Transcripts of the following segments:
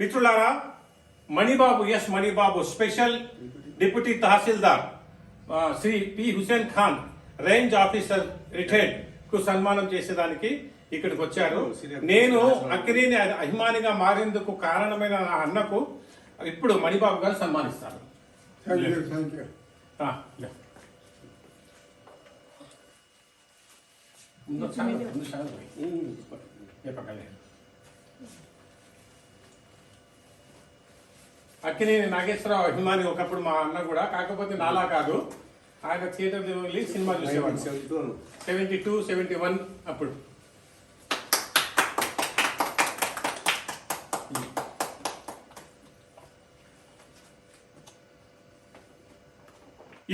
మిత్రులారా Manibabu S Manibabu special deputy Tahsildar Sri P. Hussain Khan range officer రిటైర్డ్కు సన్మానం చేసేదానికి ఇక్కడికి వచ్చారు. నేను అక్కినేని అభిమానిగా మారేందుకు కారణమైన నా అన్నకు ఇప్పుడు మణిబాబు గారు సన్మానిస్తారు. థ్యాంక్ అక్కినేని నాగేశ్వరరావు అభిమాని ఒకప్పుడు మా అన్న కూడా కాకపోతే నాలా కాదు. ఆయన థియేటర్ వెళ్ళి సినిమా చూసేవాడు. సెవెంటీ టూ సెవెంటీ వన్ అప్పుడు.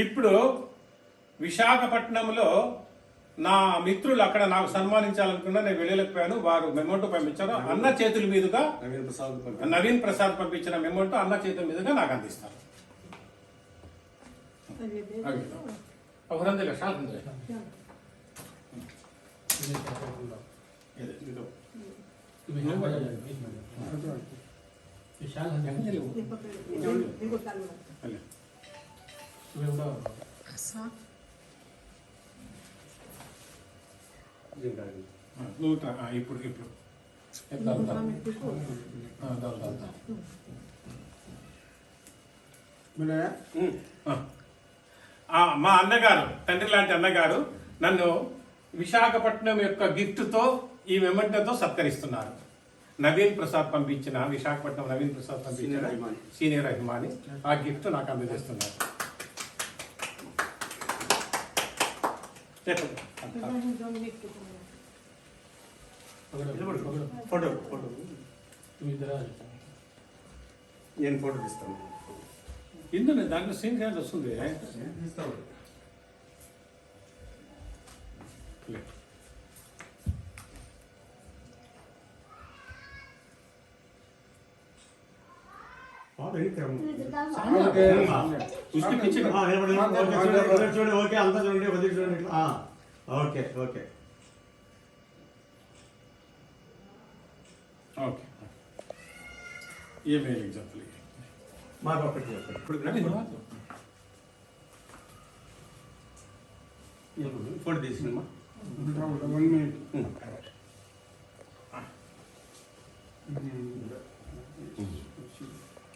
ఇప్పుడు విశాఖపట్నంలో నా మిత్రులు అక్కడ నాకు సన్మానించాలనుకున్నా నేను వెళ్ళలేకపోయాను వారు మెమోటో పంపించారు. అన్న చేతుల మీదుగా నవీన్ ప్రసాద్ నవీన్ ప్రసాద్ పంపించిన మెమోటో అన్న చేతుల మీదుగా నాకు అందిస్తారు. విశాల్ తింటాడు. నువ్వు ఇప్పుడు ఇప్పుడు. మా అన్నగారు తండ్రి లాంటి అన్నగారు నన్ను విశాఖపట్నం యొక్క గిఫ్ట్తో ఈ వెంబడితో సత్కరిస్తున్నారు. నవీన్ ప్రసాద్ పంపించిన విశాఖపట్నం నవీన్ ప్రసాద్ పంపించిన సీనియర్ అభిమాని. ఆ గిఫ్ట్ నాకు అందజేస్తున్నారు. ఫోటో ఫోటో నేను ఫోటో. తీస్తాను ఇందు దాంట్లో సీన్ క్యాన్ వస్తుంది उसके पीछे చూడండి ఓకే అంతా చూడండి కొద్దిగా చూడండి ఇట్లా. ఆ, ఓకే ఓకే ఓకే ये मेरे एग्जांपल है మాకు ఒకటి చెప్పండి ఇప్పుడు అదే ఫోటో తీసినమ్మా వన్ మినిట్